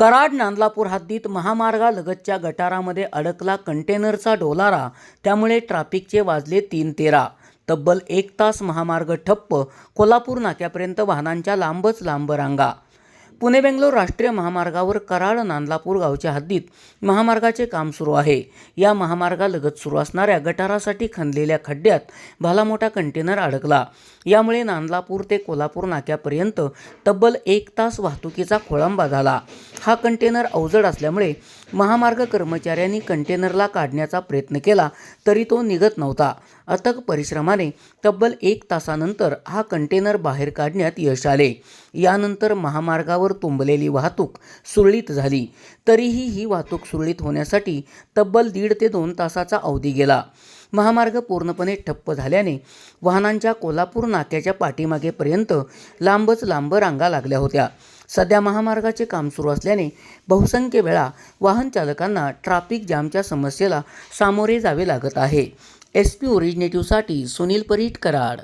कराड नांदलापूर हद्दीत महामार्गालगतच्या गटारामध्ये अडकला कंटेनरचा डोलारा त्यामुळे ट्रॅफिकचे वाजले तीन तेरा. तब्बल एक तास महामार्ग ठप्प कोल्हापूर नाक्यापर्यंत वाहनांच्या लांबच लांब रांगा. पुणे बेंगलोर राष्ट्रीय महामार्गावर कराड नांदलापूर गावच्या हद्दीत महामार्गाचे काम सुरू आहे. या महामार्गालगत सुरू असणाऱ्या गटारासाठी खणलेल्या खड्ड्यात भला मोठा कंटेनर अडकला. यामुळे नांदलापूर ते कोल्हापूर नाक्यापर्यंत तब्बल एक तास वाहतुकीचा खोळंबा झाला. हा कंटेनर अवजड असल्यामुळे महामार्ग कर्मचाऱ्यांनी कंटेनरला काढण्याचा प्रयत्न केला तरी तो निघत नव्हता. अथक परिश्रमाने तब्बल एक तासानंतर हा कंटेनर बाहेर काढण्यात यश आले. यानंतर महामार्गावर तुंबलेली वाहतूक सुरळीत झाली. तरीही ही वाहतूक सुरळीत होण्यासाठी तब्बल दीड ते दोन तासाचा अवधी गेला. महामार्ग पूर्णपणे ठप्प झाल्याने वाहनांच्या कोल्हापूर नाक्याच्या पाठीमागेपर्यंत लांबच लांब रांगा लागल्या होत्या. सध्या महामार्गाचे काम सुरू असल्याने बहुसंख्य वेळा वाहन चालकांना ट्रॅफिक जामच्या समस्येला सामोरे जावे लागत आहे. एस पी ओरिजिनेटिव्हसाठी सुनील परीट कराड